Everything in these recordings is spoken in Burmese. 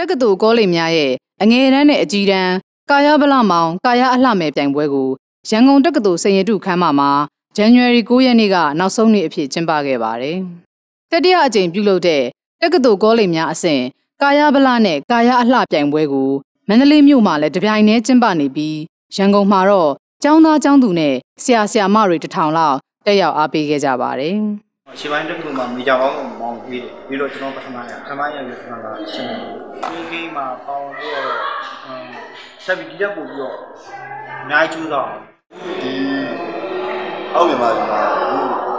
က္ကသိုလ်ကောလိပ်များရဲ့အငယ်တန်းနဲ့အကြီးတန်းကာယဗလမောင်ကာယအလှမယ်ပြိုင်ပွဲကိုရန်ကုန်တက္ကသိုလ်စင်ရတုခန်းမမှာဇန်နဝါရီ9ရက်နေ့ကနောက်ဆုံးနေ့အဖြစ်ကျင်းပခဲ့ပါတယ်။တတိယအကြိမ်ပြုလုပ်တဲ့တက္ကသိုလ်ကောလိပ်များအဆင့်ကာယဗလနဲ့ကာယအလှပြိုင်ပွဲကိုမန္တလေးမြို့မှာလည်းတပြိုင်တည်းကျင်းပနေပြီးရန်ကုန်မှာတော့ကျောင်းသားကျောင်းသူနဲ့ဆရာဆရာမတွေတထောင်လောက်တက်ရောက်အားပေးခဲ့ကြပါတယ်။ ရှင်းပိုင်းတစ်ခုမှမေဂျာပေါင်းကိုမောင်းပြီးတယ်ပြီးတော့ကျွန်တော်ပထမရပထမရပြီးပထမကရှင်းတယ်ဒီဂိမ်းမှာပေါင်းပြီးတော့အမ်ဆက်ပြီးကြက်ပို့ပြီးတော့အများကြီးကျူးတော့ဒီအောက်မြန်မာပြည်မှာ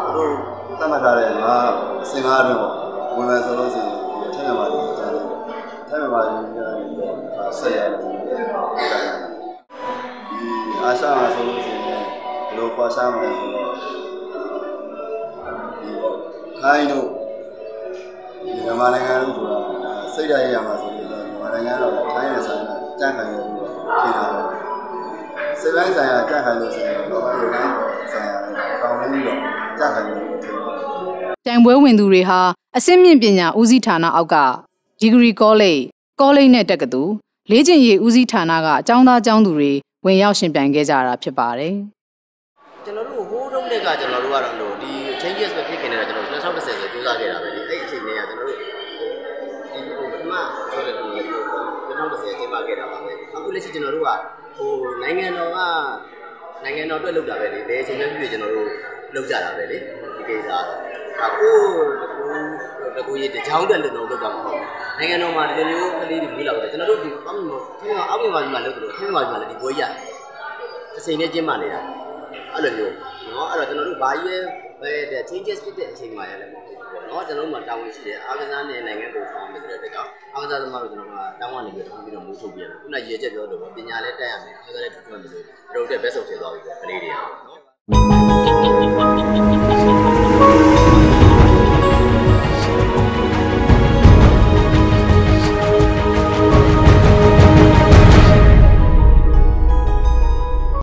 သူတို့သတ်မှတ်ထားတဲ့ငါစင်ကားတော့ဝင်မယ်ဆိုလို့ဆိုရင်ဒီထိုင်မြန်မာပြည်ကျန်တယ်ထိုင်မြန်မာပြည်ကျန်တယ်ဆက်ရတယ်ဒီအာရှမှာဆိုလို့ဆိုရင်ဘယ်လိုခွာရှားမလဲဆိုတော့ဒီ ခိုင်းတို့ဒီမြန်မာနိုင်ငံလို့ဆိုတာစိတ်ဓာတ်ရရမှာဆိုလို့မြန်မာနိုင်ငံတော့ထိုင်းနဲ့ဆိုင်တာကြန့်ခိုင်ရပြီးတော့ထင်တာပဲစိတ်ပိုင်းဆိုင်ရာကြက်ခိုင်လို့ဆိုရင်တော့ဒီတိုင်းဆိုင်ရာတောင်းပြီးတော့ကြက်ခိုင်လို့ထင်တယ်တိုင်ပွဲဝင်သူတွေဟာအဆင့်မြင့်ပညာဦးစီးဌာနအောက်ကဒီဂရီကောလိပ်ကောလိပ်နဲ့တက္ကသိုလ်လေ့ကျင့်ရေးဦးစီးဌာနကအကျောင်းသားကျောင်းသူတွေဝင်ရောက်ရှင်ပြိုင်ခဲ့ကြတာဖြစ်ပါတယ်ကျွန်တော်တို့ဟိုးတုန်းကကျွန်တော်တို့ကတော့ မဖြစ်ခင်တည်းကကျွန်တော်2010ဆိုကြိုးစားခဲ့တာပဲလေအဲ့အချိန်လေးကကျွန်တော်တို့ဒီဟိုပထမဆိုတဲ့ပုံစံကို2010ကျင်းပခဲ့တာပါပဲအခုလက်ရှိကျွန်တော်တို့ကဟိုနိုင်ငံတော်ကနိုင်ငံတော်အတွက်လုပ်တာပဲလေဘယ်အချိန်မှပြည့်ကျွန်တော်တို့လုပ်ကြတာပဲလေဒီကိစ္စအခုတကူရေးတချောင်းတက်လို့တော့လုပ်တာမဟုတ်ဘူးနိုင်ငံတော်မှာဒီလိုမျိုးကလေးတွေမူလာတော့ကျွန်တော်တို့ဒီအမှန်တော့ခင်ဗျာအောက်မြန်မာပြည်မှာလုပ်တယ်လို့ခင်ဗျာမြန်မာပြည်မှာလည်းဒီပွဲရအချိန်နဲ့ကျင်းပနေတာအဲ့လိုမျိုးနော်အဲ့တော့ကျွန်တော်တို့ဘာကြီးလဲ ပဲတဲ့ changes ဖြစ်တဲ့အချိန်မှာရလည်းမဟုတ်ဘူးပေါ့နော်ကျွန်တော်တို့မှာတာဝန်ရှိတယ်အားကစားနဲ့နိုင်ငံကိုဆောင်မယ်ဆိုတဲ့တကောက်အားကစားသမားတို့ကျွန်တော်ကတောင်းဝနေပြီးတော့ပြီးတော့မိုးထုတ်ပြရမယ်ခုနရေချက်ပြောလို့ပညာလည်းတက်ရမယ်အားကစားလည်းထူးထွန်းတယ်ဆိုတော့တို့တဲ့ best of ဖြစ်သွားပြီပေါ့ကလေးတွေကပေါ့နော်